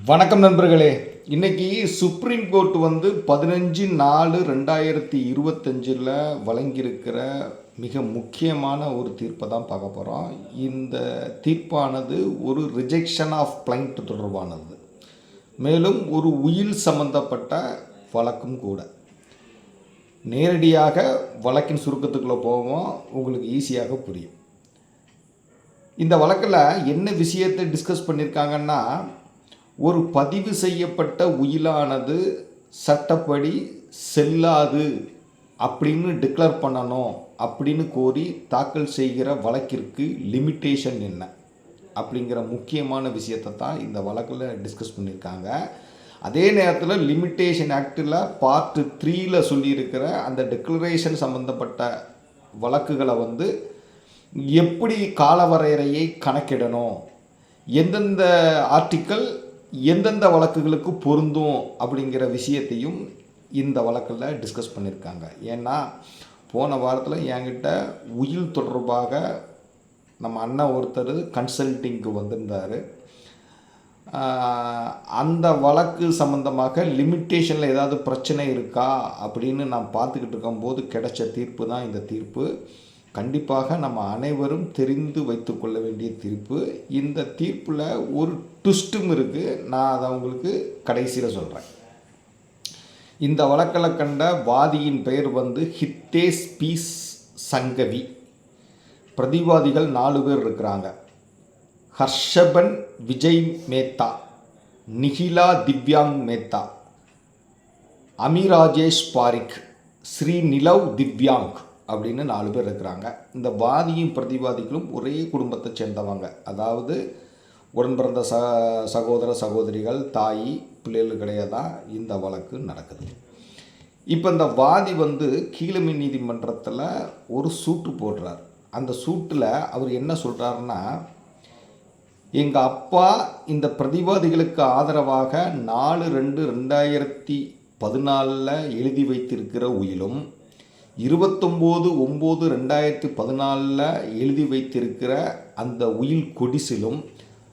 வணக்கம் நண்பர்களே. இன்னைக்கு சுப்ரீம் கோர்ட் வந்து பதினஞ்சு நாலு ரெண்டாயிரத்தி இருபத்தஞ்சில் வழங்கியிருக்கிற மிக முக்கியமான ஒரு தீர்ப்பை தான் பார்க்க போகிறோம் இந்த தீர்ப்பானது ஒரு ரிஜெக்ஷன் ஆஃப் பிளைண்ட் தொடர்பானது. மேலும் ஒரு உயில் சம்பந்தப்பட்ட வழக்கும் கூட. நேரடியாக வழக்கின் சுருக்கத்துக்குள்ளே போவோம். உங்களுக்கு ஈஸியாக புரியும். இந்த வழக்கில் என்ன விஷயத்தை டிஸ்கஸ் பண்ணியிருக்காங்கன்னா ஒரு பதிவு செய்யப்பட்ட உயிலானது சட்டப்படி செல்லாது அப்படின்னு டிக்ளேர் பண்ணணும் அப்படின்னு கோரி தாக்கல் செய்கிற வழக்கிற்கு லிமிட்டேஷன் என்ன? அப்படிங்கிற முக்கியமான விஷயத்தை தான் இந்த வழக்கில் டிஸ்கஸ் பண்ணியிருக்காங்க. அதே நேரத்தில் லிமிட்டேஷன் ஆக்டில் பார்ட் த்ரீயில் சொல்லியிருக்கிற அந்த டிக்ளரேஷன் சம்மந்தப்பட்ட வழக்குகளை வந்து எப்படி காலவரையறையை கணக்கிடணும்? எந்தெந்த ஆர்டிக்கல் எந்தெந்த வழக்குகளுக்கு பொருந்தும் அப்படிங்கிற விஷயத்தையும் இந்த வழக்கில் டிஸ்கஸ் பண்ணியிருக்காங்க ஏன்னா போன வாரத்தில் என்கிட்ட உயில் தொடர்பாக நம்ம அண்ணன் ஒருத்தர் கன்சல்டிங்க்கு வந்திருந்தார். அந்த வழக்கு சம்மந்தமாக லிமிட்டேஷனில் ஏதாவது பிரச்சனை இருக்கா அப்படின்னு நான் பார்த்துக்கிட்டு இருக்கும்போது கிடைச்ச தீர்ப்பு தான் இந்த தீர்ப்பு. கண்டிப்பாக நம்ம அனைவரும் தெரிந்து வைத்துக்கொள்ள வேண்டிய தீர்ப்பு. இந்த தீர்ப்பில் ஒரு ட்விஸ்ட்டும் இருக்குது நான் அதை உங்களுக்கு கடைசியில் சொல்கிறேன் இந்த வழக்கில் கண்ட வாதியின் பெயர் வந்து ஹித்தேஸ் பீஸ் சங்கவி. பிரதிவாதிகள் நாலு பேர் இருக்கிறாங்க. ஹர்ஷபன் விஜய் மேத்தா நிகிலா திவ்யாங் மேத்தா அமிராஜேஷ் பாரிக் ஸ்ரீ நிலவ் திவ்யாங். அப்படின்னு நாலு பேர் இருக்கிறாங்க. இந்த வாதியும் பிரதிவாதிகளும் ஒரே குடும்பத்தை சேர்ந்தவங்க. அதாவது உடன் பிறந்த ச சகோதர சகோதரிகள் தாய் பிள்ளைகளுக்கிடையே தான் இந்த வழக்கு நடக்குது. இப்போ இந்த வாதி வந்து கீழமை நீதிமன்றத்தில் ஒரு சூட்டு போடுறார். அந்த சூட்டில் அவர் என்ன சொல்கிறாருன்னா எங்கள் அப்பா இந்த பிரதிவாதிகளுக்கு ஆதரவாக நாலு ரெண்டு ரெண்டாயிரத்தி பதினாலில் எழுதி வைத்திருக்கிற உயிலும் இருபத்தொம்போது ஒம்பது ரெண்டாயிரத்தி பதினாலில் எழுதி வைத்திருக்கிற அந்த உயில் கொடிசிலும்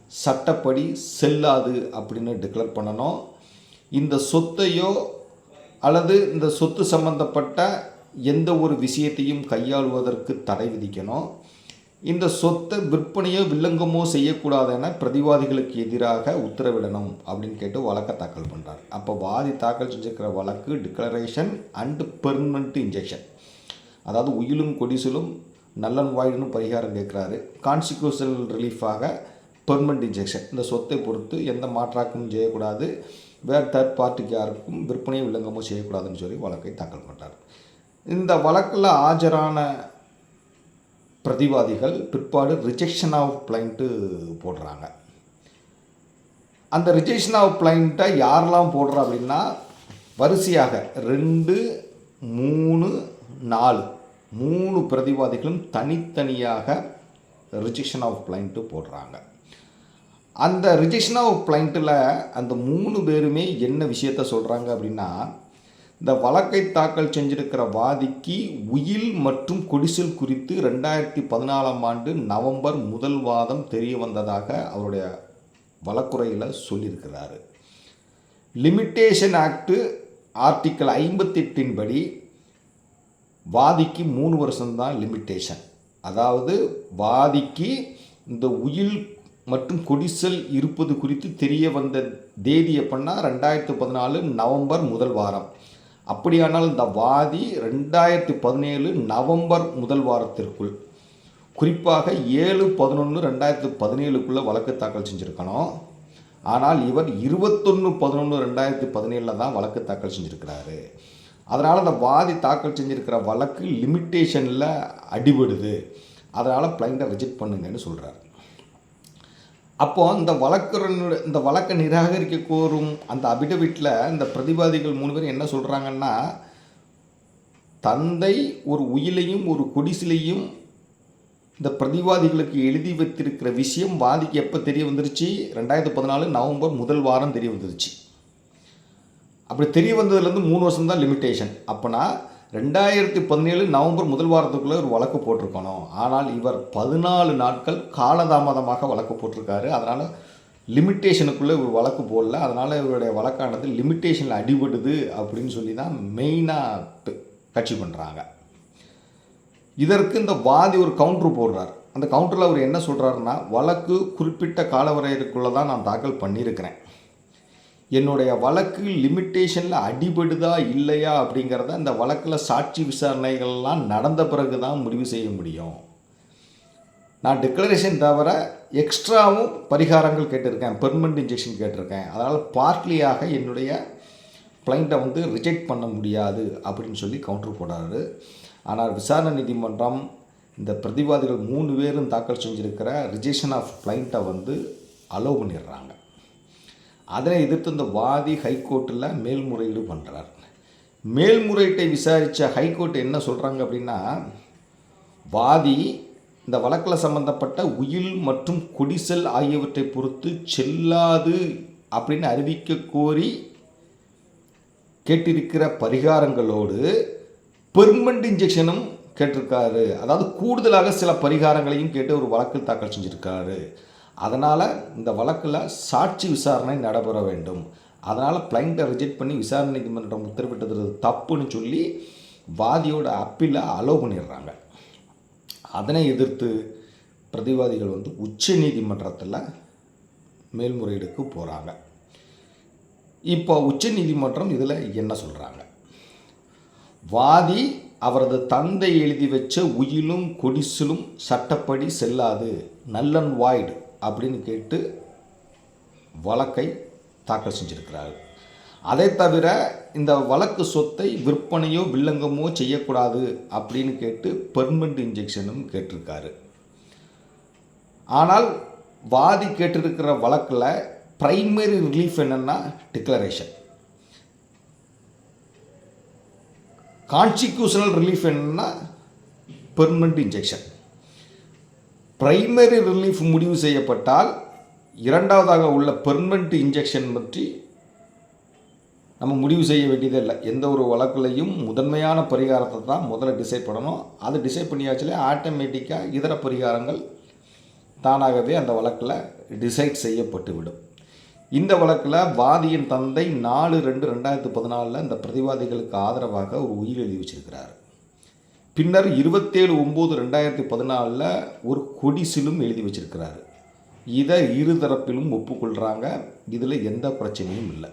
சட்டப்படி செல்லாது அப்படின்னு டிக்ளேர் பண்ணணும். இந்த சொத்தையோ அல்லது இந்த சொத்து சம்பந்தப்பட்ட எந்த ஒரு விஷயத்தையும் கையாளுவதற்கு தடை விதிக்கணும். இந்த சொத்தை விற்பனையோ வில்லங்கமோ செய்யக்கூடாது என பிரதிவாதிகளுக்கு எதிராக உத்தரவிடணும் அப்படின்னு கேட்டு வழக்கை தாக்கல் பண்ணுறார் அப்போ வாதி தாக்கல் செஞ்சுருக்கிற வழக்கு டிக்ளரேஷன் அண்டு பெர்மனண்ட் இன்ஜெக்ஷன் அதாவது உயிலும் கொடிசிலும் நல்லன் வாயிலும் பரிகாரம் கேட்குறாரு. கான்சிக்யூஷனல் ரிலீஃபாக பெர்மனண்ட் இன்ஜெக்ஷன் இந்த சொத்தை பொறுத்து எந்த மாற்றாக்கமும் செய்யக்கூடாது. வேறு தேர்ட் பார்ட்டிக்கு யாருக்கும் விற்பனையும் வில்லங்கமோ செய்யக்கூடாதுன்னு சொல்லி வழக்கை தாக்கல் பண்ணுறார் இந்த வழக்கில் ஆஜரான பிரதிவாதிகள் பிற்பாடு ரிஜெக்ஷன் ஆஃப் பிளைண்ட்டு போடுறாங்க. அந்த ரிஜெக்ஷன் ஆஃப் பிளைண்ட்டை யாரெல்லாம் போடுறா அப்படின்னா வரிசையாக ரெண்டு மூணு நாலு மூணு பிரதிவாதிகளும் தனித்தனியாக ரிஜெக்ஷன் ஆஃப் பிளைண்ட்டு போடுறாங்க. அந்த ரிஜெக்ஷன் ஆஃப் பிளைண்ட்டில் அந்த மூணு பேருமே என்ன விஷயத்த சொல்கிறாங்க அப்படின்னா இந்த வழக்கை தாக்கல் செஞ்சிருக்கிற வாதிக்கு உயில் மற்றும் கொடிசல் குறித்து ரெண்டாயிரத்தி பதினாலாம் ஆண்டு நவம்பர் முதல் வாதம் தெரிய வந்ததாக அவருடைய வழக்குறையில் சொல்லியிருக்கிறாரு. லிமிட்டேஷன் ஆக்டு ஆர்டிக்கல் ஐம்பத்தெட்டின் படி வாதிக்கு மூணு வருஷம்தான் லிமிட்டேஷன். அதாவது வாதிக்கு இந்த உயில் மற்றும் கொடிசல் இருப்பது குறித்து தெரிய வந்த தேதி எப்படின்னா ரெண்டாயிரத்து பதினாலு நவம்பர் முதல் வாரம். அப்படியானால் இந்த வாதி ரெண்டாயிரத்தி பதினேழு நவம்பர் முதல் வாரத்திற்குள் குறிப்பாக ஏழு பதினொன்று ரெண்டாயிரத்து பதினேழுக்குள்ளே வழக்கு தாக்கல் செஞ்சுருக்கணும். ஆனால் இவர் இருபத்தொன்று பதினொன்று ரெண்டாயிரத்தி பதினேழில் தான் வழக்கு தாக்கல் செஞ்சுருக்கிறாரு. அதனால் அந்த வாதி தாக்கல் செஞ்சுருக்கிற வழக்கு லிமிட்டேஷனில் அடிபடுது. அதனால் பிளைண்டை ரிஜெக்ட் பண்ணுங்கன்னு சொல்கிறார் அப்போ இந்த வழக்கறிஞர் இந்த வழக்கை நிராகரிக்க கோரும் அந்த அபிடவிட்டில் இந்த பிரதிவாதிகள் மூணு பேர் என்ன சொல்கிறாங்கன்னா தந்தை ஒரு உயிலையும் ஒரு கொடிசிலையும் இந்த பிரதிவாதிகளுக்கு எழுதி வைத்திருக்கிற விஷயம் வாதிக்கு எப்போ தெரிய வந்துருச்சு? ரெண்டாயிரத்து பதினாலு நவம்பர் முதல் வாரம் தெரிய வந்துருச்சு. அப்படி தெரிய வந்ததுலேருந்து மூணு வருஷம் தான் லிமிட்டேஷன் அப்போனா ரெண்டாயிரத்தி பதினேழு நவம்பர் முதல் வாரத்துக்குள்ளே ஒரு வழக்கு போட்டிருக்கணும். ஆனால் இவர் பதினாலு நாட்கள் காலதாமதமாக வழக்கு போட்டிருக்காரு. அதனால் லிமிட்டேஷனுக்குள்ளே இவர் வழக்கு போடல. அதனால் இவருடைய வழக்கானது லிமிட்டேஷனில் அடிபடுது அப்படின்னு சொல்லி தான் மெயினாக கட்சி பண்ணுறாங்க இதற்கு இந்த வாதி ஒரு கவுண்டர் போடுறார். அந்த கவுண்டரில் அவர் என்ன சொல்கிறாருன்னா வழக்கு குறிப்பிட்ட காலவரையறைக்குள்ளே தான் நான் தாக்கல் பண்ணியிருக்கிறேன். என்னுடைய வழக்கு லிமிட்டேஷனில் அடிபடுதா இல்லையா அப்படிங்கிறத இந்த வழக்கில் சாட்சி விசாரணைகள்லாம் நடந்த பிறகு தான் முடிவு செய்ய முடியும். நான் டிக்ளரேஷன் தவிர எக்ஸ்ட்ராவும் பரிகாரங்கள் கேட்டிருக்கேன் பெர்மனண்ட் இன்ஜெக்ஷன் கேட்டிருக்கேன். அதனால் பார்ட்லியாக என்னுடைய கிளைண்ட்டை வந்து ரிஜெக்ட் பண்ண முடியாது அப்படின்னு சொல்லி கவுண்டர் போடுறாரு ஆனால் விசாரணை நீதிமன்றம் இந்த பிரதிவாதிகள் மூணு பேரும் தாக்கல் செஞ்சுருக்கிற ரிஜெக்ஷன் ஆஃப் கிளைண்ட்டை வந்து அலோவ் பண்ணிடுறாங்க. அதனை எதிர்த்து இந்த வாதி ஹைகோர்ட்டில் மேல்முறையீடு பண்ணுறார் மேல்முறையீட்டை விசாரித்த ஹைகோர்ட் என்ன சொல்கிறாங்க அப்படின்னா வாதி இந்த வழக்கில் சம்பந்தப்பட்ட உயில் மற்றும் குடிசல் ஆகியவற்றை பொறுத்து செல்லாது அப்படின்னு அறிவிக்க கோரி கேட்டிருக்கிற பரிகாரங்களோடு பெர்மனண்ட் இன்ஜெக்ஷனும் கேட்டிருக்காரு. அதாவது கூடுதலாக சில பரிகாரங்களையும் கேட்டு ஒரு வழக்கு தாக்கல் செஞ்சுருக்காரு. அதனால் இந்த வழக்கில் சாட்சி விசாரணை நடைபெற வேண்டும். அதனால் பிளைண்ட்டை ரிஜெக்ட் பண்ணி விசாரணை நீதிமன்றம் உத்தரவிட்டது தப்புன்னு சொல்லி வாதியோட அப்பீலை அலோவ் பண்ணிடுறாங்க. அதனை எதிர்த்து பிரதிவாதிகள் வந்து உச்ச நீதிமன்றத்தில் மேல்முறையீடுக்கு போகிறாங்க இப்போ உச்ச நீதிமன்றம் இதில் என்ன சொல்கிறாங்க வாதி அவரது தந்தை எழுதி வச்ச உயிலும் கொடிசிலும் சட்டப்படி செல்லாது. Null and void. அப்படின்னு கேட்டு வழக்கை தாக்கல் செஞ்சிருக்கிறார். அதை தவிர இந்த வழக்கு சொத்தை விற்பனையோ வில்லங்கமோ செய்யக்கூடாது அப்படின்னு கேட்டு பெர்மனண்ட் இன்ஜெக்ஷனும் கேட்டிருக்காரு. ஆனால் வாதி கேட்டிருக்கிற வழக்கில் ப்ரைமரி ரிலீஃப் என்னென்னா டிக்ளரேஷன் கான்ஸ்டிடியூஷனல் ரிலீஃப் என்னன்னா பெர்மனண்ட் இன்ஜெக்ஷன் பிரைமரி ரிலீஃப் முடிவு செய்யப்பட்டால் இரண்டாவதாக உள்ள பெர்மனண்ட் இன்ஜெக்ஷன் பற்றி நம்ம முடிவு செய்ய வேண்டியதே இல்லை. எந்த ஒரு வழக்குலையும் முதன்மையான பரிகாரத்தை தான் முதல்ல டிசைட் பண்ணணும். அது டிசைட் பண்ணியாச்சுலே ஆட்டோமேட்டிக்காக இதர பரிகாரங்கள் தானாகவே அந்த வழக்கில் டிசைட் செய்யப்பட்டு விடும். இந்த வழக்கில் வாதியின் தந்தை நாலு ரெண்டு ரெண்டாயிரத்து பதினாலில் இந்த பிரதிவாதிகளுக்கு ஆதரவாக ஒரு உயிர் எழுதி வச்சிருக்கிறார். பின்னர் இருபத்தேழு ஒம்பது ரெண்டாயிரத்தி பதினாலில் ஒரு கொடிசிலும் எழுதி வச்சிருக்கிறாரு. இதை இரு தரப்பிலும் ஒப்புக்கொள்கிறாங்க இதில் எந்த பிரச்சனையும் இல்லை.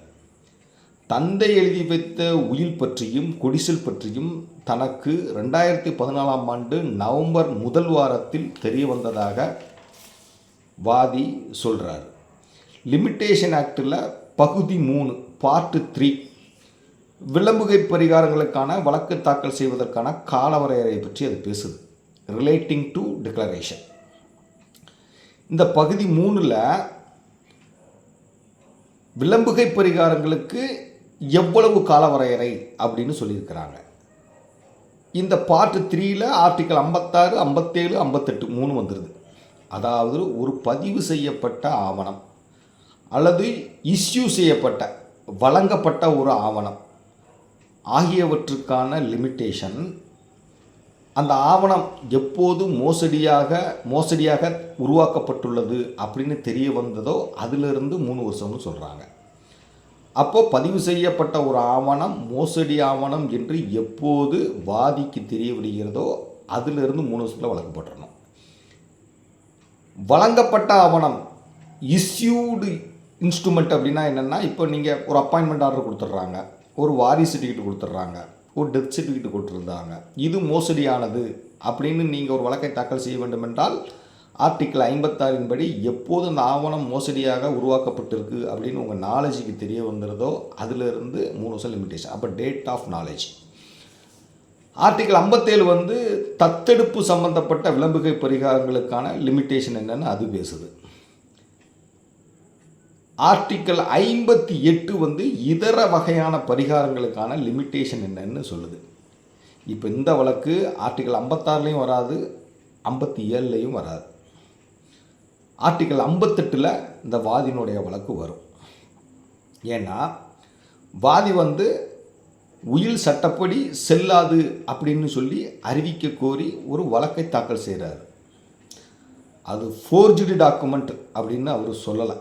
தந்தை எழுதி வைத்த உயில் பற்றியும் கொடிசில் பற்றியும் தனக்கு ரெண்டாயிரத்தி பதினாலாம் ஆண்டு நவம்பர் முதல் வாரத்தில் தெரிய வந்ததாக வாதி சொல்கிறார் லிமிட்டேஷன் ஆக்டில் பகுதி மூணு பார்ட்டு த்ரீ விளம்புகை பரிகாரங்களுக்கான வழக்கு தாக்கல் செய்வதற்கான காலவரையறை பற்றி அது பேசுது. ரிலேட்டிங் டு டிக்ளரேஷன் இந்த பகுதி மூணில் விளம்புகை பரிகாரங்களுக்கு எவ்வளவு காலவரையறை அப்படின்னு சொல்லியிருக்கிறாங்க. இந்த பார்ட் த்ரீயில் ஆர்டிக்கல் ஐம்பத்தாறு ஐம்பத்தேழு ஐம்பத்தெட்டு மூணு வந்துடுது அதாவது ஒரு பதிவு செய்யப்பட்ட ஆவணம் அல்லது இஸ்யூ செய்யப்பட்ட வழங்கப்பட்ட ஒரு ஆவணம். ஆகியவற்றுக்கான லிமிட்டேஷன் அந்த ஆவணம் எப்போது மோசடியாக மோசடியாக உருவாக்கப்பட்டுள்ளது அப்படின்னு தெரிய வந்ததோ அதிலிருந்து மூணு வருஷம்னு சொல்கிறாங்க அப்போது பதிவு செய்யப்பட்ட ஒரு ஆவணம் மோசடி ஆவணம் என்று எப்போது வாதிக்கு தெரிய விடுகிறதோ அதிலிருந்து மூணு வருஷத்தில் வழக்கு போட்டுறணும் வழங்கப்பட்ட ஆவணம் இஸ்யூடு இன்ஸ்ட்ருமெண்ட் அப்படின்னா என்னென்னா இப்போ நீங்கள் ஒரு அப்பாயின்மெண்ட் ஆர்டர் கொடுத்துட்றாங்க. ஒரு வாரிசு சர்டிஃபிகேட் கொடுத்துட்றாங்க. ஒரு டெத் சர்டிஃபிகேட் கொடுத்துருந்தாங்க. இது மோசடியானது அப்படின்னு நீங்கள் ஒரு வழக்கை தாக்கல் செய்ய வேண்டும் என்றால் ஆர்டிக்கிள் ஐம்பத்தாறின் படி எப்போது அந்த ஆவணம் மோசடியாக உருவாக்கப்பட்டிருக்கு அப்படின்னு உங்கள் நாலேஜுக்கு தெரிய வந்துடுதோ அதிலிருந்து மூணு வருஷம் லிமிட்டேஷன் அப்போ டேட் ஆஃப் நாலேஜ் ஆர்டிக்கிள் ஐம்பத்தேழு வந்து தத்தெடுப்பு சம்பந்தப்பட்ட விளம்புகை பரிகாரங்களுக்கான லிமிட்டேஷன் என்னன்னு அது பேசுது. ஆர்டிக்கல் ஐம்பத்தி எட்டு வந்து இதர வகையான பரிகாரங்களுக்கான லிமிட்டேஷன் என்னன்னு சொல்லுது. இப்போ இந்த வழக்கு ஆர்டிக்கல் ஐம்பத்தாறுலேயும் வராது ஐம்பத்தி ஏழுலேயும் வராது. ஆர்டிக்கல் ஐம்பத்தெட்டில் இந்த வாதியினுடைய வழக்கு வரும். ஏன்னா வாதி வந்து உயில் சட்டப்படி செல்லாது அப்படின்னு சொல்லி அறிவிக்க கோரி ஒரு வழக்கை தாக்கல் செய்கிறார் அது ஃபோர்ஜுடு டாக்குமெண்ட் அப்படின்னு அவர் சொல்லலை.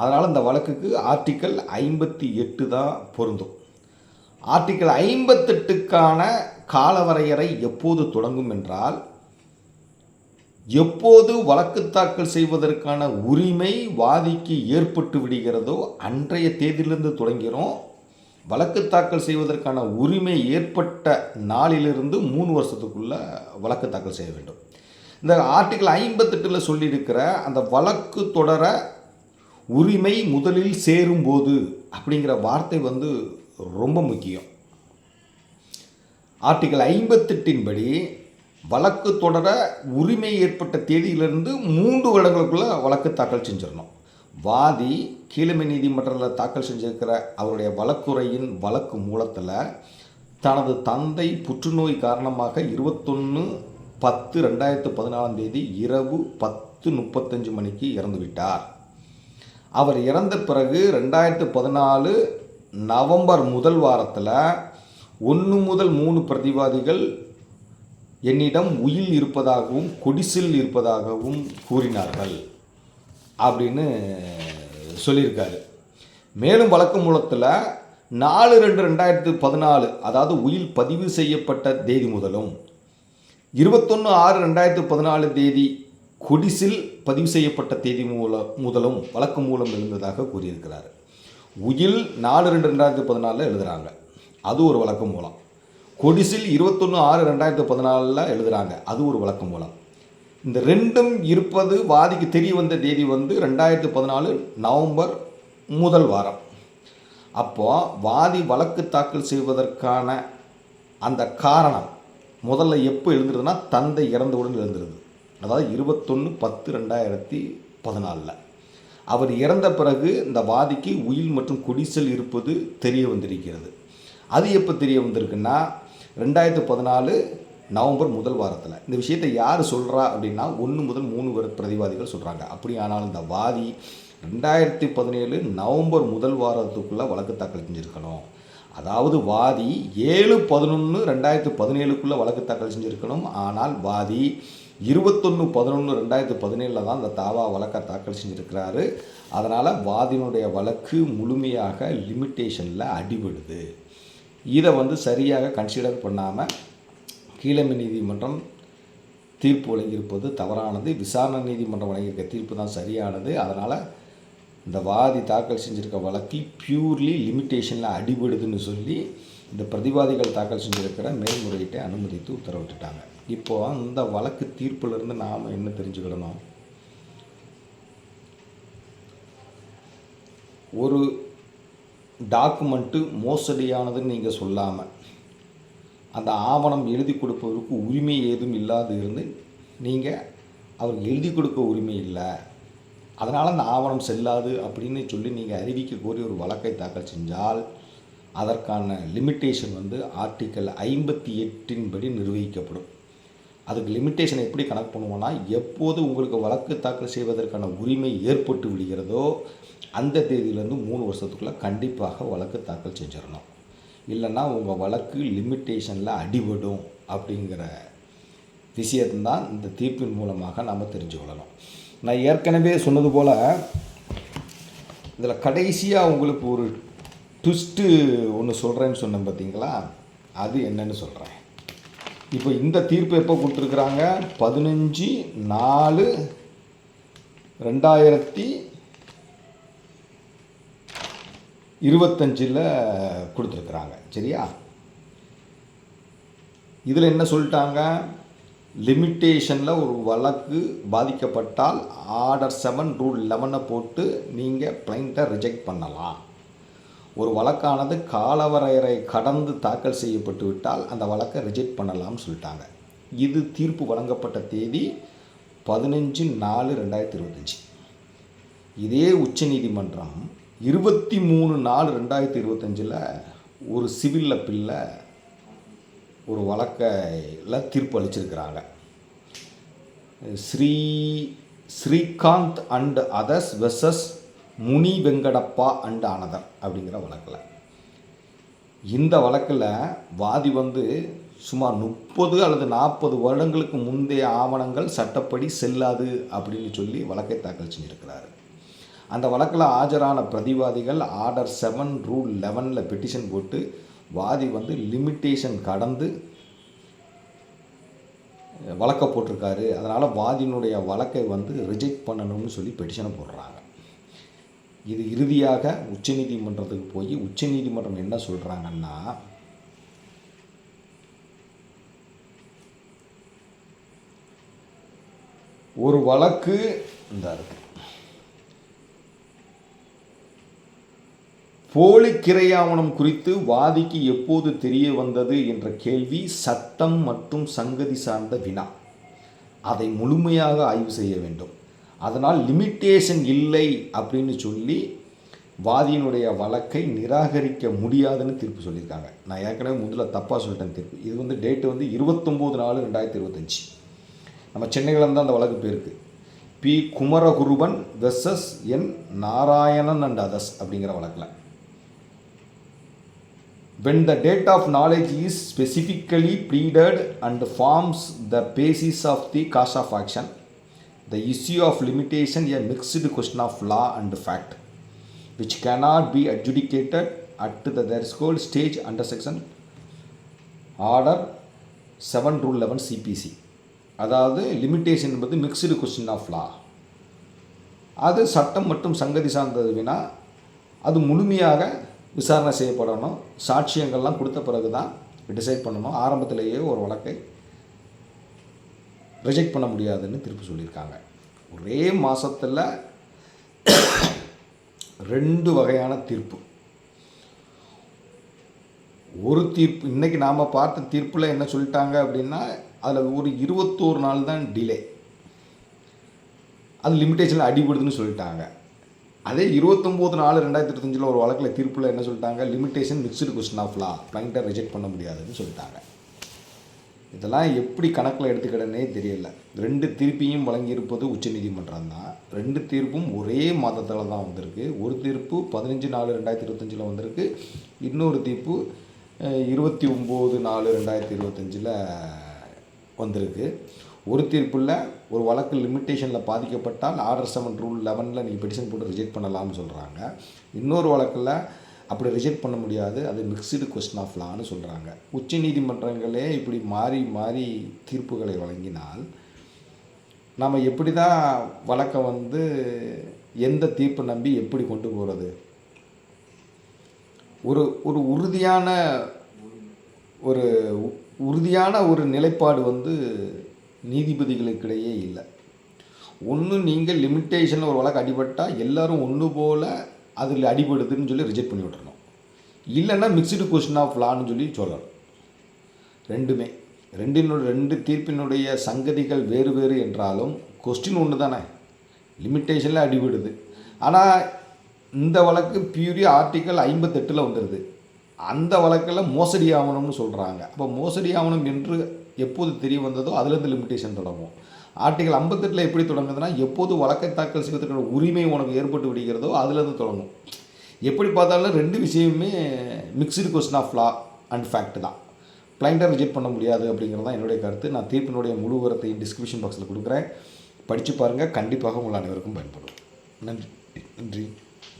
அதனால் இந்த வழக்குக்கு ஆர்டிக்கல் ஐம்பத்தி எட்டு தான் பொருந்தும். ஆர்டிக்கல் ஐம்பத்தெட்டுக்கான காலவரையறை எப்போது தொடங்கும் என்றால் எப்போது வழக்கு தாக்கல் செய்வதற்கான உரிமை வாதிக்கு ஏற்பட்டு விடுகிறதோ அன்றைய தேதியிலிருந்து தொடங்கிறோம். வழக்கு தாக்கல் செய்வதற்கான உரிமை ஏற்பட்ட நாளிலிருந்து மூணு வருஷத்துக்குள்ளே வழக்கு தாக்கல் செய்ய வேண்டும். இந்த ஆர்டிக்கல் ஐம்பத்தெட்டில் சொல்லியிருக்கிற அந்த வழக்கு தொடர உரிமை முதலில் சேரும்போது அப்படிங்கிற வார்த்தை வந்து ரொம்ப முக்கியம். ஆர்டிகல் ஐம்பத்தெட்டின்படி வழக்கு தொடர உரிமை ஏற்பட்ட தேதியிலிருந்து மூன்று வருடங்களுக்குள்ளே வழக்கு தாக்கல் செஞ்சிடணும். வாதி கீழமை நீதிமன்றத்தில் தாக்கல் செஞ்சிருக்கிற அவருடைய வழக்குரையின் வழக்கு மூலத்தில் தனது தந்தை புற்றுநோய் காரணமாக இருபத்தொன்று பத்து ரெண்டாயிரத்து பதினாலாம் தேதி இரவு பத்து முப்பத்தஞ்சு மணிக்கு இறந்துவிட்டார். அவர் இறந்த பிறகு ரெண்டாயிரத்து பதினாலு நவம்பர் முதல் வாரத்தில் ஒன்று முதல் மூணு பிரதிவாதிகள் என்னிடம் உயில் இருப்பதாகவும் கொடிசில் இருப்பதாகவும் கூறினார்கள் அப்படின்னு சொல்லியிருக்காரு. மேலும் வழக்கு மூலத்தில் நாலு ரெண்டு ரெண்டாயிரத்து பதினாலு அதாவது உயில் பதிவு செய்யப்பட்ட தேதி முதலும் இருபத்தொன்று ஆறு ரெண்டாயிரத்து பதினாலு தேதி கொடிசில் பதிவு செய்யப்பட்ட தேதி மூலம் முதலும் வழக்கு மூலம் எழுந்ததாக கூறியிருக்கிறார். உயில் நாலு ரெண்டு ரெண்டாயிரத்து பதினாலில் எழுதுகிறாங்க அது ஒரு வழக்கு மூலம். கொடிசில் இருபத்தொன்று ஆறு ரெண்டாயிரத்து பதினாலில் எழுதுகிறாங்க அது ஒரு வழக்கு மூலம். இந்த ரெண்டும் இருப்பது வாதிக்கு தெரிய வந்த தேதி வந்து ரெண்டாயிரத்து பதினாலு நவம்பர் முதல் வாரம். அப்போது வாதி வழக்கு தாக்கல் செய்வதற்கான அந்த காரணம் முதல்ல எப்போ எழுந்துருதுன்னா தந்தை இறந்தவுடன் எழுந்துருது. அதாவது இருபத்தொன்று பத்து ரெண்டாயிரத்தி பதினாலில். அவர் இறந்த பிறகு இந்த வாதிக்கு உயில் மற்றும் குடிசல் இருப்பது தெரிய வந்திருக்கிறது. அது எப்போ தெரிய வந்திருக்குன்னா ரெண்டாயிரத்து பதினாலு நவம்பர் முதல் வாரத்தில். இந்த விஷயத்தை யார் சொல்கிறா அப்படின்னா ஒன்று முதல் மூணு வரை பிரதிவாதிகள் சொல்கிறாங்க அப்படி ஆனால் இந்த வாதி ரெண்டாயிரத்தி பதினேழு நவம்பர் முதல் வாரத்துக்குள்ளே வழக்கு தாக்கல் செஞ்சுருக்கணும். அதாவது வாதி ஏழு பதினொன்று ரெண்டாயிரத்து பதினேழுக்குள்ளே வழக்கு தாக்கல் செஞ்சுருக்கணும். ஆனால் வாதி இருபத்தொன்று பதினொன்று ரெண்டாயிரத்து பதினேழில் தான் அந்த தாவா வழக்கை தாக்கல் செஞ்சுருக்கிறாரு. அதனால் வாதியினுடைய வழக்கு முழுமையாக லிமிட்டேஷனில் அடிபடுது. இதை வந்து சரியாக கன்சிடர் பண்ணாமல் கீழமை நீதிமன்றம் தீர்ப்பு வழங்கியிருப்பது தவறானது. விசாரணை நீதிமன்றம் வழங்கியிருக்க தீர்ப்பு தான் சரியானது. அதனால் இந்த வாதி தாக்கல் செஞ்சுருக்க வழக்கில் பியூர்லி லிமிட்டேஷனில் அடிபடுதுன்னு சொல்லி இந்த பிரதிவாதிகள் தாக்கல் செஞ்சுருக்கிற மேல்முறையீட்டை அனுமதித்து உத்தரவிட்டுட்டாங்க. இப்போ அந்த வழக்கு தீர்ப்பிலிருந்து நாம் என்ன தெரிஞ்சுக்கிடணும்? ஒரு டாக்குமெண்ட்டு மோசடியானதுன்னு நீங்கள் சொல்லாமல் அந்த ஆவணம் எழுதி கொடுப்பதற்கு உரிமை ஏதும் இல்லாது இருந்து நீங்கள் அவருக்கு எழுதி கொடுக்க உரிமை இல்லை அதனால் அந்த ஆவணம் செல்லாது அப்படின்னு சொல்லி நீங்கள் அறிவிக்க கோரி ஒரு வழக்கை தாக்கல் செஞ்சால் அதற்கான லிமிட்டேஷன் வந்து ஆர்டிக்கல் ஐம்பத்தி எட்டின் படி நிர்வகிக்கப்படும். அதுக்கு லிமிட்டேஷனை எப்படி கனெக்ட் பண்ணுவோன்னா எப்போது உங்களுக்கு வழக்கு தாக்கல் செய்வதற்கான உரிமை ஏற்பட்டு விடுகிறதோ அந்த தேதியிலேருந்து மூணு வருஷத்துக்குள்ளே கண்டிப்பாக வழக்கு தாக்கல் செஞ்சிடணும். இல்லைன்னா உங்கள் வழக்கு லிமிட்டேஷனில் அடிபடும் அப்படிங்கிற விஷயத்தான் இந்த தீர்ப்பின் மூலமாக நாம் தெரிஞ்சுக்கொள்ளணும் நான் ஏற்கனவே சொன்னது போல் இதில் கடைசியாக உங்களுக்கு ஒரு ட்விஸ்ட்டு ஒன்று சொல்கிறேன்னு சொன்னேன் பார்த்தீங்களா அது என்னன்னு சொல்கிறேன் இப்போ இந்த தீர்ப்பு எப்போ கொடுத்துருக்குறாங்க? பதினஞ்சு நாலு ரெண்டாயிரத்தி இருபத்தஞ்சில் கொடுத்துருக்குறாங்க. சரியா? இதில் என்ன சொல்லிட்டாங்க? லிமிட்டேஷனில் ஒரு வழக்கு பாதிக்கப்பட்டால் ஆர்டர் செவன் ரூல் லெவனை போட்டு நீங்கள் பிளைண்ட்டை ரிஜெக்ட் பண்ணலாம். ஒரு வழக்கானது காலவரையறை கடந்து தாக்கல் செய்யப்பட்டு விட்டால் அந்த வழக்கை ரிஜெக்ட் பண்ணலாம்னு சொல்லிட்டாங்க. இது தீர்ப்பு வழங்கப்பட்ட தேதி பதினஞ்சு நாலு ரெண்டாயிரத்தி இருபத்தஞ்சி. இதே உச்சநீதிமன்றம் இருபத்தி மூணு நாலு ரெண்டாயிரத்தி இருபத்தஞ்சில் ஒரு சிவில் அப்பில் ஒரு வழக்கில் தீர்ப்பு அளிச்சிருக்கிறாங்க. Shri Srikanth and others versus Muni Venkatappa and another அப்படிங்கிற வழக்கில். இந்த வழக்கில் வாதி வந்து சுமார் முப்பது அல்லது நாற்பது வருடங்களுக்கு முந்தைய ஆவணங்கள் சட்டப்படி செல்லாது அப்படின்னு சொல்லி வழக்கை தாக்கல் செஞ்சுருக்கிறாரு. அந்த வழக்கில் ஆஜரான பிரதிவாதிகள் ஆர்டர் செவன் ரூல் லெவனில் பெட்டிஷன் போட்டு வாதி வந்து லிமிட்டேஷன் கடந்து வழக்கை போட்டிருக்காரு. அதனால் வாதியினுடைய வழக்கை வந்து ரிஜெக்ட் பண்ணணும்னு சொல்லி பெட்டிஷனை போடுறாங்க. இது இறுதியாக உச்சநீதிமன்றத்துக்கு போய் உச்சநீதிமன்றம் என்ன சொல்கிறாங்கன்னா ஒரு வழக்கு இந்த இருக்கு. போலி கிரையாவணம் குறித்து வாதிக்கு எப்போது தெரிய வந்தது என்ற கேள்வி சட்டம் மற்றும் சங்கதி சார்ந்த வினா. அதை முழுமையாக ஆய்வு செய்ய வேண்டும். அதனால் லிமிட்டேஷன் இல்லை அப்படின்னு சொல்லி வாதியினுடைய வழக்கை நிராகரிக்க முடியாதுன்னு தீர்ப்பு சொல்லியிருக்காங்க. நான் ஏற்கனவே முதல்ல தப்பாக சொல்லிட்டேன் தீர்ப்பு. இது வந்து டேட்டு வந்து இருபத்தொம்போது நாலு ரெண்டாயிரத்தி இருபத்தஞ்சி. நம்ம சென்னையில் தான் அந்த வழக்கு போயிருக்கு. P. Kumaraguruban versus N. Narayanan and others அப்படிங்கிற வழக்கில். When the date of knowledge is specifically pleaded and forms the basis of the cause of action the issue of limitation a mixed question of law and fact which cannot be adjudicated at the threshold stage under section order 7 rule 11 cpc அதாவது limitation என்பது mixed question of law அது சட்டம் மற்றும் சங்கதி சார்ந்தது வினா அது முழுமையாக விசாரணை செய்யப்படணும் சாட்சியங்கள்லாம் கொடுத்த பிறகு தான் டிசைட் பண்ணணும் ஆரம்பத்திலேயே ஒரு வழக்கை ரிஜெக்ட் பண்ண முடியாதுன்னு திருப்பி சொல்லியிருக்காங்க. ஒரே மாதத்தில் ரெண்டு வகையான தீர்ப்பு. ஒரு தீர்ப்பு இன்றைக்கி நாம் பார்த்த தீர்ப்பில் என்ன சொல்லிட்டாங்க அப்படின்னா அதில் ஒரு இருபத்தோரு நாள் தான் டிலே அது லிமிட்டேஷனில் அடிபடுதுன்னு சொல்லிட்டாங்க. அதே இருபத்தொம்போது நாலு ரெண்டாயிரத்தி இருபத்தஞ்சில் ஒரு வழக்கில் தீர்ப்பில் என்ன சொல்லிட்டாங்க? Limitation mixed question of law reject பண்ண முடியாதுன்னு சொல்லிட்டாங்க. இதெல்லாம் எப்படி கணக்கில் எடுத்துக்கிடனே தெரியல. ரெண்டு தீர்ப்பையும் வழங்கியிருப்பது உச்சநீதிமன்றம் தான். ரெண்டு தீர்ப்பும் ஒரே மாதத்தில் தான் வந்திருக்கு. ஒரு தீர்ப்பு பதினஞ்சு நாலு ரெண்டாயிரத்தி இருபத்தஞ்சில் வந்திருக்கு. இன்னொரு தீர்ப்பு இருபத்தி ஒம்பது நாலு ரெண்டாயிரத்தி இருபத்தஞ்சில் வந்திருக்கு. ஒரு தீர்ப்பில் ஒரு வழக்கு லிமிட்டேஷனில் பாதிக்கப்பட்டால் ஆர்டர் செவன் ரூல் லெவனில் நீங்கள் பெட்டிஷன் போட்டு ரிஜெக்ட் பண்ணலாம்னு சொல்கிறாங்க இன்னொரு வழக்கில் அப்படி ரிஜெக்ட் பண்ண முடியாது. அது மிக்ஸ்டு கொஸ்டின் ஆஃப் லான்னு சொல்கிறாங்க உச்ச நீதிமன்றங்களே இப்படி மாறி மாறி தீர்ப்புகளை வழங்கினால் நம்ம எப்படி தான் வழக்கை வந்து எந்த தீர்ப்பை நம்பி எப்படி கொண்டு போகிறது ஒரு ஒரு உறுதியான ஒரு உறுதியான ஒரு நிலைப்பாடு வந்து நீதிபதிகளுக்கிடையே இல்லை. ஒன்று நீங்கள் லிமிட்டேஷனில் ஒரு வழக்கு அடிபட்டால் எல்லோரும் ஒன்று போல் அதில் அடிபடுதுன்னு சொல்லி ரிஜெக்ட் பண்ணி விட்டுறணும். இல்லைன்னா மிக்சடு கொஸ்டின் ஆஃப் லான்னு சொல்லி சொல்லணும். ரெண்டுமே. ரெண்டினோட ரெண்டு தீர்ப்பினுடைய சங்கதிகள் வேறு வேறு என்றாலும் கொஸ்டின் ஒன்று தானே. லிமிட்டேஷனில் அடிபடுது. ஆனால் இந்த வழக்கு பியூரி ஆர்டிக்கல் ஐம்பத்தெட்டில் வந்துடுது அந்த வழக்கில் மோசடி ஆவணம்னு சொல்கிறாங்க அப்போ மோசடி ஆவணம் என்று எப்போது தெரிய வந்ததோ அதுலேருந்து லிமிட்டேஷன் தொடங்கும் ஆர்டிகல் ஐம்பத்தெட்டில் எப்படி தொடங்குதுன்னா எப்போது வழக்கை தாக்கல் செய்வதற்கான உரிமை உனக்கு ஏற்பட்டு விடுகிறதோ அதுலேருந்து தொடங்கும். எப்படி பார்த்தாலும் ரெண்டு விஷயமுமே mixed question of law and fact தான். பிளைண்டாக ரிஜெக்ட் பண்ண முடியாது அப்படிங்கிறது தான் என்னுடைய கருத்து. நான் தீர்ப்பினுடைய முழு உரத்தையும் டிஸ்கிரிப்ஷன் பாக்ஸில் கொடுக்குறேன். படித்து பாருங்கள் கண்டிப்பாக உங்கள் அனைவருக்கும் பயன்படும். நன்றி. நன்றி.